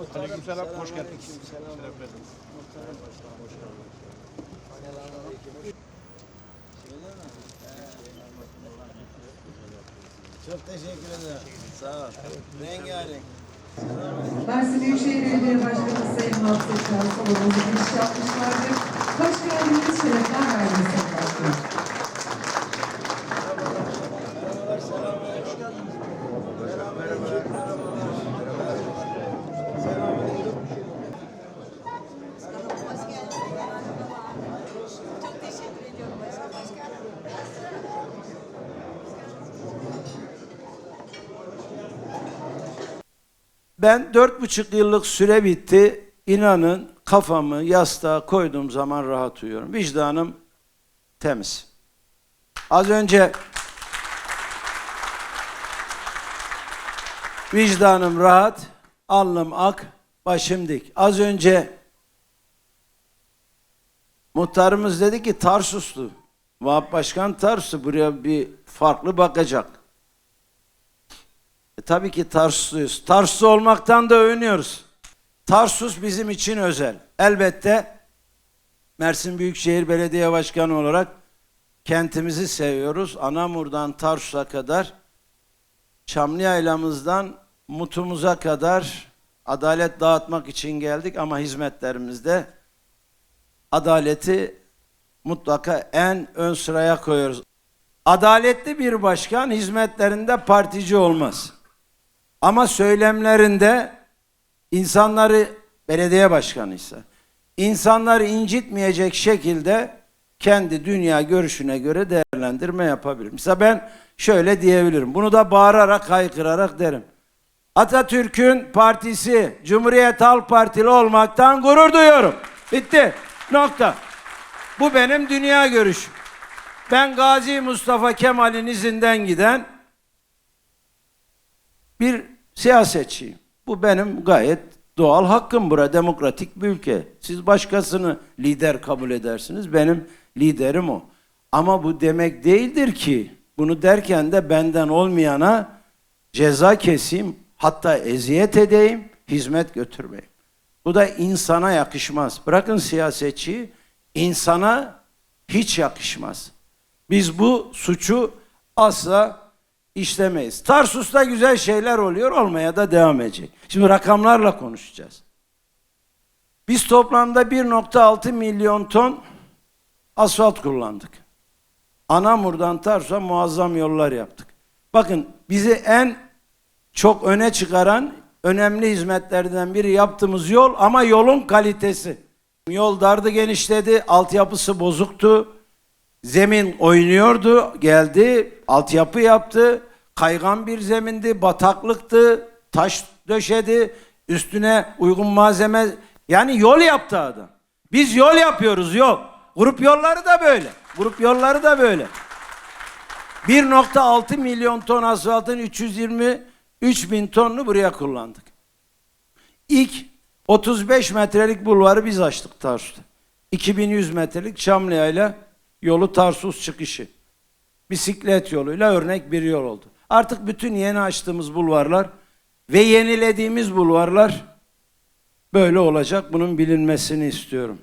Aleykümselam, hoş geldiniz. Şeref verdiniz. Çok teşekkür ederim. Sağ ol. Rengarenk. Mersin Büyükşehir Belediye Başkanı Sayın Hafsa Çağrı salonumuza giriş yapmışlardır. Hoş geldiniz, şerefler verdiniz Sayın Başkanım. Hoş geldiniz. Çok teşekkür ediyorum Başkan. Başkanım. Ben dört buçuk yıllık süre bitti. İnanın kafamı yastığa koyduğum zaman rahat uyuyorum. Vicdanım temiz. Az önce vicdanım rahat, alnım ak, başım dik. Az önce muhtarımız dedi ki Tarsuslu. Vahap Başkan Tarsuslu buraya bir farklı bakacak. E, tabii ki Tarsusluyuz. Tarsuslu olmaktan da övünüyoruz. Tarsus bizim için özel. Elbette Mersin Büyükşehir Belediye Başkanı olarak kentimizi seviyoruz. Anamur'dan Tarsus'a kadar, Çamlıyaylamızdan Mutumuza kadar adalet dağıtmak için geldik ama hizmetlerimizde adaleti mutlaka en ön sıraya koyuyoruz. Adaletli bir başkan hizmetlerinde partici olmaz. Ama söylemlerinde insanları belediye başkanıysa insanları incitmeyecek şekilde kendi dünya görüşüne göre değerlendirme yapabilir. Mesela ben şöyle diyebilirim. Bunu da bağırarak, haykırarak derim. Atatürk'ün partisi Cumhuriyet Halk Partili olmaktan gurur duyuyorum. Bitti. Nokta. Bu benim dünya görüşüm. Ben Gazi Mustafa Kemal'in izinden giden bir siyasetçiyim. Bu benim gayet doğal hakkım bura demokratik bir ülke. Siz başkasını lider kabul edersiniz. Benim liderim o. Ama bu demek değildir ki bunu derken de benden olmayana ceza keseyim, hatta eziyet edeyim, hizmet götürmeyeyim. Bu da insana yakışmaz. Bırakın siyasetçiyi, insana hiç yakışmaz. Biz bu suçu asla işlemeyiz. Tarsus'ta güzel şeyler oluyor, olmaya da devam edecek. Şimdi rakamlarla konuşacağız. Biz toplamda 1.6 milyon ton asfalt kullandık. Anamur'dan Tarsus'a muazzam yollar yaptık. Bakın bizi en çok öne çıkaran önemli hizmetlerden biri yaptığımız yol ama yolun kalitesi. Yol dardı genişledi, altyapısı bozuktu. Zemin oynuyordu, geldi, altyapı yaptı. Kaygan bir zemindi, bataklıktı, taş döşedi, üstüne uygun malzeme, yani yol yaptı adam. Biz yol yapıyoruz, yol. Grup yolları da böyle. Grup yolları da böyle. 1.6 milyon ton asfaltın 323 bin tonunu buraya kullandık. İlk 35 metrelik bulvarı biz açtık Tarsus'ta. 2100 metrelik Çamlıya ile yolu Tarsus çıkışı. Bisiklet yoluyla örnek bir yol oldu. Artık bütün yeni açtığımız bulvarlar ve yenilediğimiz bulvarlar böyle olacak. Bunun bilinmesini istiyorum.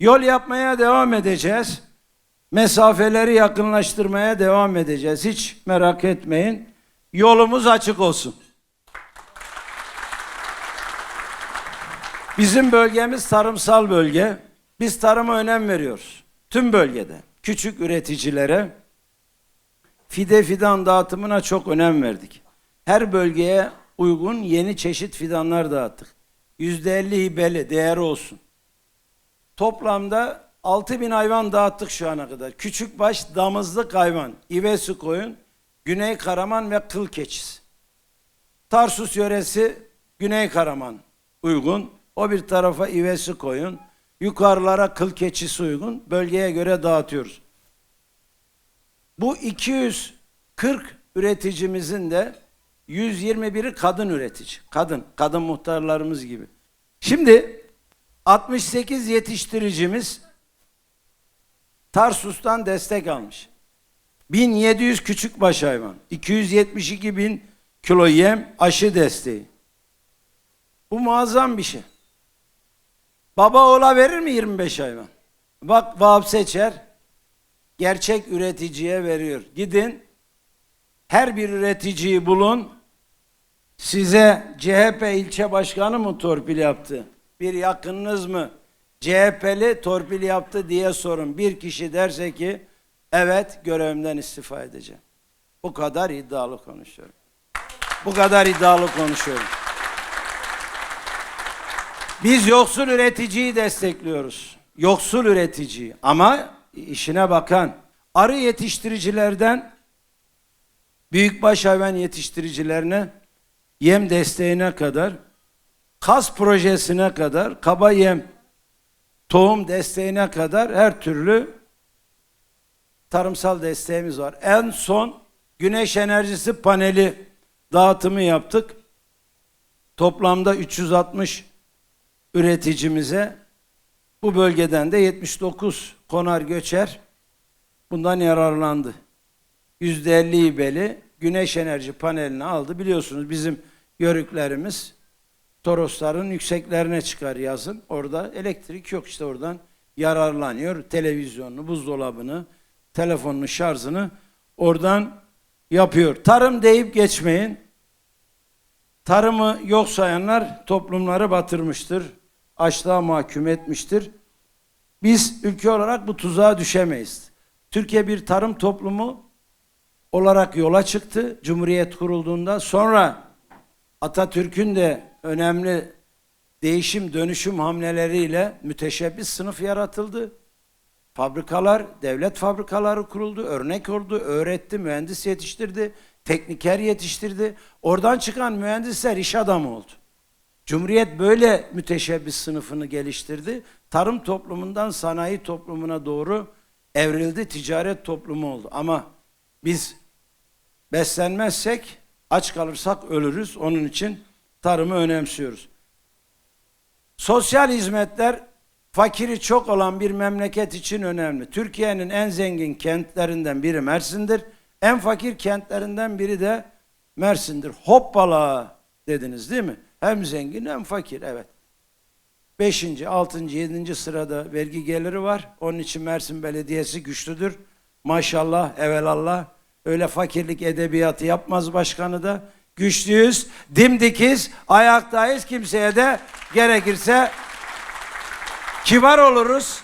Yol yapmaya devam edeceğiz. Mesafeleri yakınlaştırmaya devam edeceğiz. Hiç merak etmeyin. Yolumuz açık olsun. Bizim bölgemiz tarımsal bölge. Biz tarıma önem veriyoruz. Tüm bölgede. Küçük üreticilere fide fidan dağıtımına çok önem verdik. Her bölgeye uygun yeni çeşit fidanlar dağıttık. Yüzde elli hibeli değeri olsun. Toplamda 6000 bin hayvan dağıttık şu ana kadar. Küçükbaş damızlık hayvan, ivesi koyun, Güney Karaman ve kıl keçisi. Tarsus yöresi Güney Karaman uygun. O bir tarafa ivesi koyun. Yukarılara kıl keçisi uygun. Bölgeye göre dağıtıyoruz. Bu 240 üreticimizin de 121'i kadın üretici. Kadın, kadın muhtarlarımız gibi. Şimdi 68 yetiştiricimiz Tarsus'tan destek almış. 1700 küçük baş hayvan, 272 bin kilo yem aşı desteği. Bu muazzam bir şey. Baba oğla verir mi 25 hayvan? Bak Vahap Seçer gerçek üreticiye veriyor. Gidin her bir üreticiyi bulun. Size CHP ilçe başkanı mı torpil yaptı? Bir yakınınız mı CHP'li torpil yaptı diye sorun. Bir kişi derse ki evet görevimden istifa edeceğim. Bu kadar iddialı konuşuyorum. Bu kadar iddialı konuşuyorum. Biz yoksul üreticiyi destekliyoruz. Yoksul üreticiyi ama işine bakan arı yetiştiricilerden büyükbaş hayvan yetiştiricilerine yem desteğine kadar kas projesine kadar kaba yem tohum desteğine kadar her türlü tarımsal desteğimiz var. En son güneş enerjisi paneli dağıtımı yaptık. Toplamda 360 üreticimize bu bölgeden de 79 konar göçer bundan yararlandı. %50 ibeli güneş enerji panelini aldı. Biliyorsunuz bizim yörüklerimiz Torosların yükseklerine çıkar yazın. Orada elektrik yok işte oradan yararlanıyor. Televizyonunu, buzdolabını, telefonunu, şarjını oradan yapıyor. Tarım deyip geçmeyin. Tarımı yok sayanlar toplumları batırmıştır. Açlığa mahkum etmiştir. Biz ülke olarak bu tuzağa düşemeyiz. Türkiye bir tarım toplumu olarak yola çıktı Cumhuriyet kurulduğunda. Sonra Atatürk'ün de önemli değişim dönüşüm hamleleriyle müteşebbis sınıf yaratıldı. Fabrikalar, devlet fabrikaları kuruldu, örnek oldu, öğretti, mühendis yetiştirdi, tekniker yetiştirdi. Oradan çıkan mühendisler iş adamı oldu. Cumhuriyet böyle müteşebbis sınıfını geliştirdi. Tarım toplumundan sanayi toplumuna doğru evrildi, ticaret toplumu oldu. Ama biz beslenmezsek, aç kalırsak ölürüz. Onun için tarımı önemsiyoruz. Sosyal hizmetler fakiri çok olan bir memleket için önemli. Türkiye'nin en zengin kentlerinden biri Mersin'dir. En fakir kentlerinden biri de Mersin'dir. Hoppala dediniz değil mi? Hem zengin hem fakir evet. Beşinci, altıncı, yedinci sırada vergi geliri var. Onun için Mersin Belediyesi güçlüdür. Maşallah, evelallah. Öyle fakirlik edebiyatı yapmaz başkanı da. Güçlüyüz, dimdikiz, ayaktayız. Kimseye de gerekirse kibar oluruz.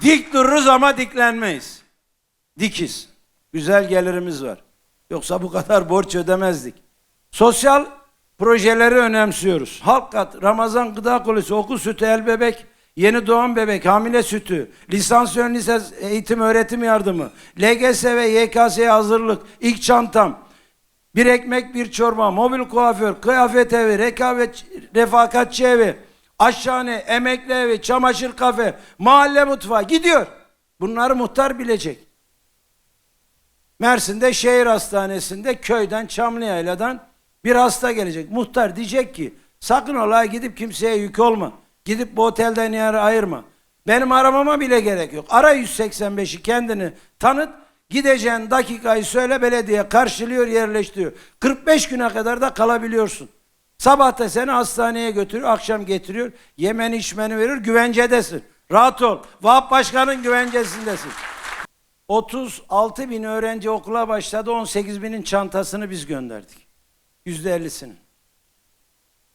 Dik dururuz ama diklenmeyiz. Dikiz. Güzel gelirimiz var. Yoksa bu kadar borç ödemezdik. Sosyal projeleri önemsiyoruz. Halkat, Ramazan Gıda Kolisi, okul sütü, el bebek, yeni doğan bebek, hamile sütü, lisans ön lisans eğitim öğretim yardımı, LGS ve YKS'ye hazırlık, ilk çantam, bir ekmek bir çorba, mobil kuaför, kıyafet evi, rekabet, refakatçi evi, aşhane, emekli evi, çamaşır kafe, mahalle mutfağı gidiyor. Bunları muhtar bilecek. Mersin'de şehir hastanesinde köyden Çamlıyayla'dan bir hasta gelecek. Muhtar diyecek ki sakın ola gidip kimseye yük olma. Gidip bu otelden yer ayırma. Benim aramama bile gerek yok. Ara 185'i kendini tanıt. Gideceğin dakikayı söyle belediye karşılıyor yerleştiriyor. 45 güne kadar da kalabiliyorsun. Sabah da seni hastaneye götürüyor, akşam getiriyor. Yemeni içmeni verir, güvencedesin. Rahat ol. Vahap Başkan'ın güvencesindesin. 36 bin öğrenci okula başladı. 18 binin çantasını biz gönderdik. Yüzde ellisini.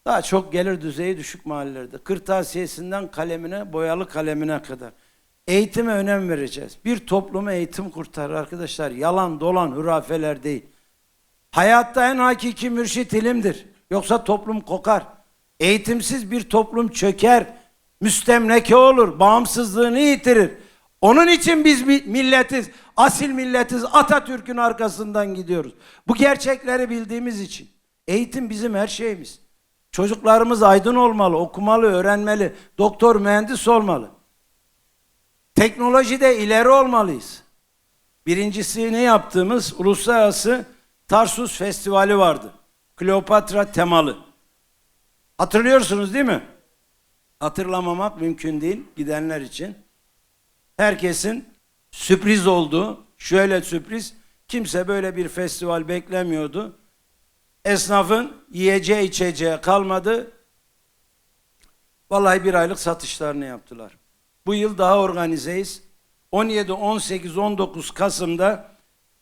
Daha çok gelir düzeyi düşük mahallelerde. Kırtasiyesinden kalemine, boyalı kalemine kadar. Eğitime önem vereceğiz. Bir toplumu eğitim kurtarır arkadaşlar. Yalan, dolan, hurafeler değil. Hayatta en hakiki mürşit ilimdir. Yoksa toplum kokar. Eğitimsiz bir toplum çöker. Müstemleke olur. Bağımsızlığını yitirir. Onun için biz mi- milletiz. Asil milletiz. Atatürk'ün arkasından gidiyoruz. Bu gerçekleri bildiğimiz için. Eğitim bizim her şeyimiz. Çocuklarımız aydın olmalı, okumalı, öğrenmeli. Doktor, mühendis olmalı. Teknolojide ileri olmalıyız. Birincisini yaptığımız uluslararası Tarsus Festivali vardı. Kleopatra temalı. Hatırlıyorsunuz değil mi? Hatırlamamak mümkün değil gidenler için. Herkesin sürpriz olduğu, şöyle sürpriz, kimse böyle bir festival beklemiyordu. Esnafın yiyeceği içeceği kalmadı. Vallahi bir aylık satışlarını yaptılar. Bu yıl daha organizeyiz. 17, 18, 19 Kasım'da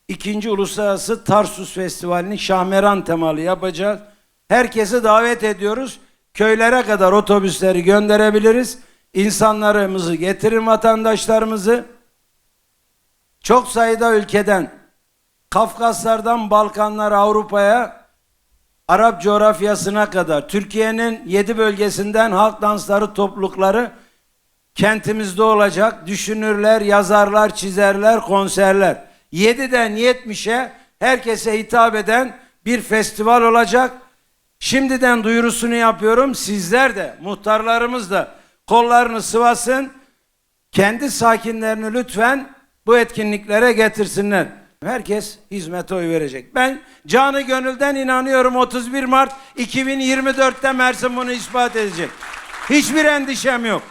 ikinci Uluslararası Tarsus Festivali'ni Şahmeran temalı yapacağız. Herkesi davet ediyoruz. Köylere kadar otobüsleri gönderebiliriz. İnsanlarımızı getirin vatandaşlarımızı. Çok sayıda ülkeden, Kafkaslardan Balkanlar Avrupa'ya, Arap coğrafyasına kadar Türkiye'nin yedi bölgesinden halk dansları toplulukları kentimizde olacak. Düşünürler, yazarlar, çizerler, konserler. 7'den 70'e herkese hitap eden bir festival olacak. Şimdiden duyurusunu yapıyorum. Sizler de, muhtarlarımız da kollarını sıvasın. Kendi sakinlerini lütfen bu etkinliklere getirsinler. Herkes hizmete oy verecek. Ben canı gönülden inanıyorum 31 Mart 2024'te Mersin bunu ispat edecek. Hiçbir endişem yok.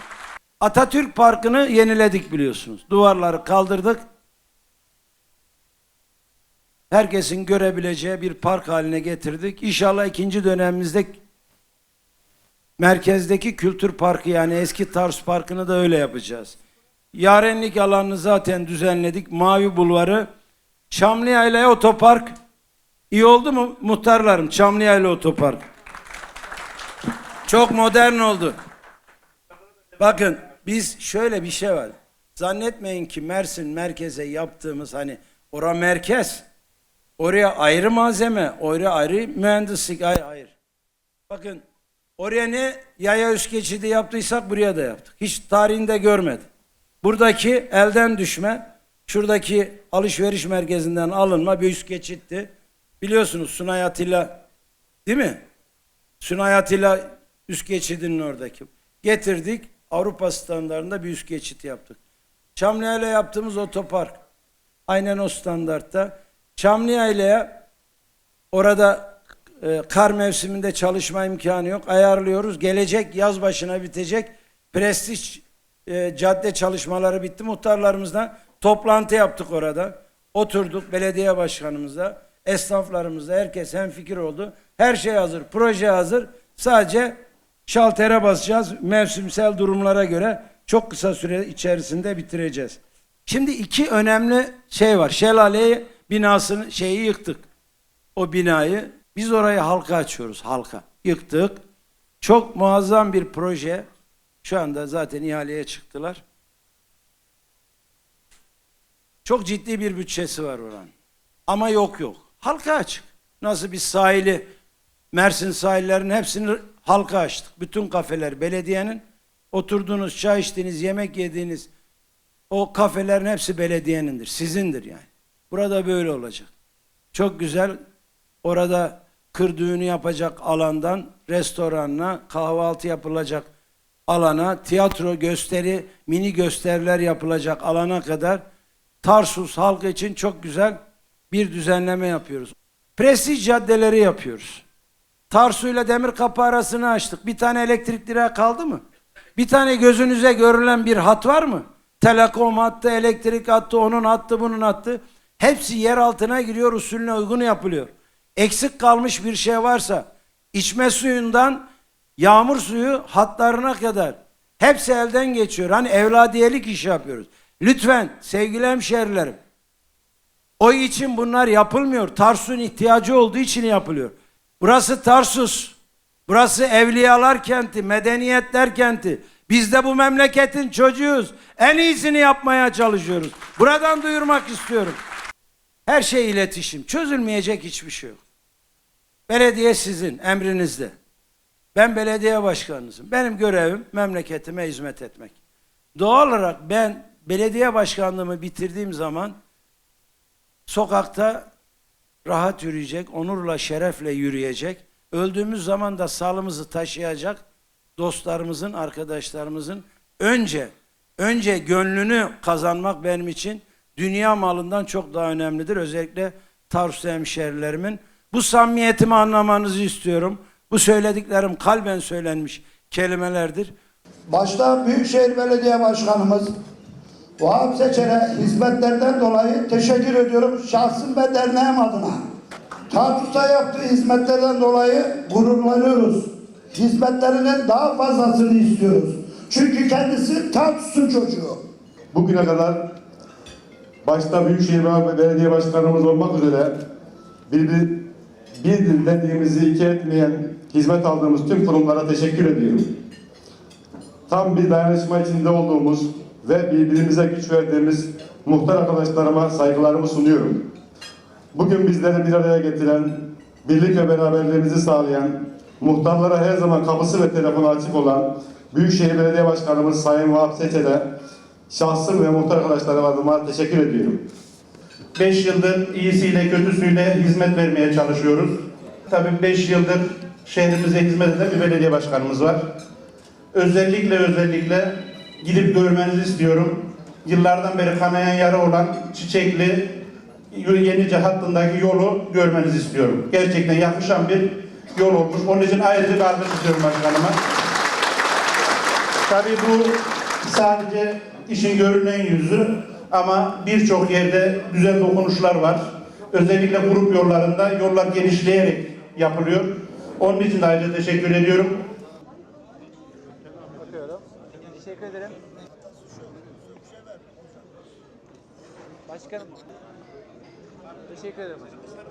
Atatürk Parkı'nı yeniledik biliyorsunuz. Duvarları kaldırdık. Herkesin görebileceği bir park haline getirdik. İnşallah ikinci dönemimizde merkezdeki kültür parkı yani eski Tars Parkı'nı da öyle yapacağız. Yarenlik alanını zaten düzenledik. Mavi Bulvarı, Çamlıyayla Otopark. İyi oldu mu muhtarlarım? Çamlıyayla Otopark. Çok modern oldu. Bakın biz şöyle bir şey var. Zannetmeyin ki Mersin merkeze yaptığımız hani ora merkez. Oraya ayrı malzeme, oraya ayrı mühendislik, hayır, hayır. Bakın oraya ne yaya üst geçidi yaptıysak buraya da yaptık. Hiç tarihinde görmedim. Buradaki elden düşme, şuradaki alışveriş merkezinden alınma bir üst geçitti. Biliyorsunuz Sunay Atilla, değil mi? Sunay Atilla üst geçidinin oradaki. Getirdik, Avrupa standartında bir üst geçit yaptık. Çamlıhaya'yla yaptığımız otopark, aynen o standartta. Çamlıhaya'ya orada e, kar mevsiminde çalışma imkanı yok. Ayarlıyoruz. Gelecek yaz başına bitecek. Prestij e, cadde çalışmaları bitti. Muhtarlarımızla toplantı yaptık orada. Oturduk belediye başkanımızla, esnaflarımızla herkes hem fikir oldu. Her şey hazır, proje hazır. Sadece şaltere basacağız. Mevsimsel durumlara göre çok kısa süre içerisinde bitireceğiz. Şimdi iki önemli şey var. Şelale binasını şeyi yıktık. O binayı biz orayı halka açıyoruz halka. Yıktık. Çok muazzam bir proje. Şu anda zaten ihaleye çıktılar. Çok ciddi bir bütçesi var oranın. Ama yok yok. Halka açık. Nasıl biz sahili Mersin sahillerinin hepsini halka açtık. Bütün kafeler belediyenin. Oturduğunuz, çay içtiğiniz, yemek yediğiniz o kafelerin hepsi belediyenindir. Sizindir yani. Burada böyle olacak. Çok güzel. Orada kır düğünü yapacak alandan restoranına, kahvaltı yapılacak alana, tiyatro gösteri, mini gösteriler yapılacak alana kadar Tarsus halkı için çok güzel bir düzenleme yapıyoruz. Prestij caddeleri yapıyoruz. Tarsu ile Demir Kapı arasını açtık. Bir tane elektrik direği kaldı mı? Bir tane gözünüze görülen bir hat var mı? Telekom hattı, elektrik hattı, onun hattı, bunun hattı. Hepsi yer altına giriyor, usulüne uygun yapılıyor. Eksik kalmış bir şey varsa içme suyundan yağmur suyu hatlarına kadar hepsi elden geçiyor. Hani evladiyelik iş yapıyoruz. Lütfen sevgili hemşerilerim o için bunlar yapılmıyor. Tarsus'un ihtiyacı olduğu için yapılıyor. Burası Tarsus. Burası evliyalar kenti, medeniyetler kenti. Biz de bu memleketin çocuğuyuz. En iyisini yapmaya çalışıyoruz. Buradan duyurmak istiyorum. Her şey iletişim. Çözülmeyecek hiçbir şey yok. Belediye sizin emrinizde. Ben belediye başkanınızım. Benim görevim memleketime hizmet etmek. Doğal olarak ben belediye başkanlığımı bitirdiğim zaman sokakta rahat yürüyecek, onurla, şerefle yürüyecek. Öldüğümüz zaman da sağlığımızı taşıyacak dostlarımızın, arkadaşlarımızın önce önce gönlünü kazanmak benim için dünya malından çok daha önemlidir. Özellikle Tarsus hemşerilerimin. Bu samimiyetimi anlamanızı istiyorum. Bu söylediklerim kalben söylenmiş kelimelerdir. Başta Büyükşehir Belediye Başkanımız Vahap Seçer'e hizmetlerden dolayı teşekkür ediyorum şahsım ve derneğim adına. Tarsus'a yaptığı hizmetlerden dolayı gururlanıyoruz. hizmetlerinin daha fazlasını istiyoruz. Çünkü kendisi Tarsus'un çocuğu. Bugüne kadar başta Büyükşehir Belediye Başkanımız olmak üzere bir, bir, bir dediğimizi iki etmeyen hizmet aldığımız tüm kurumlara teşekkür ediyorum. Tam bir dayanışma içinde olduğumuz ve birbirimize güç verdiğimiz muhtar arkadaşlarıma saygılarımı sunuyorum. Bugün bizleri bir araya getiren, birlik ve beraberliğimizi sağlayan, muhtarlara her zaman kapısı ve telefonu açık olan Büyükşehir Belediye Başkanımız Sayın Vahap Seçer'e şahsım ve muhtar arkadaşlarım adıma teşekkür ediyorum. 5 yıldır iyisiyle kötüsüyle hizmet vermeye çalışıyoruz. Tabii 5 yıldır şehrimize hizmet eden bir belediye başkanımız var. Özellikle özellikle gidip görmenizi istiyorum. Yıllardan beri kanayan yara olan Çiçekli Yenice hattındaki yolu görmenizi istiyorum. Gerçekten yakışan bir yol olmuş. Onun için ayrıca bir alkış istiyorum başkanıma. Tabii bu sadece işin görünen yüzü ama birçok yerde güzel dokunuşlar var. Özellikle grup yollarında yollar genişleyerek yapılıyor. Onun için de ayrıca teşekkür ediyorum. Teşekkür ederim. Başkanım. Teşekkür ederim.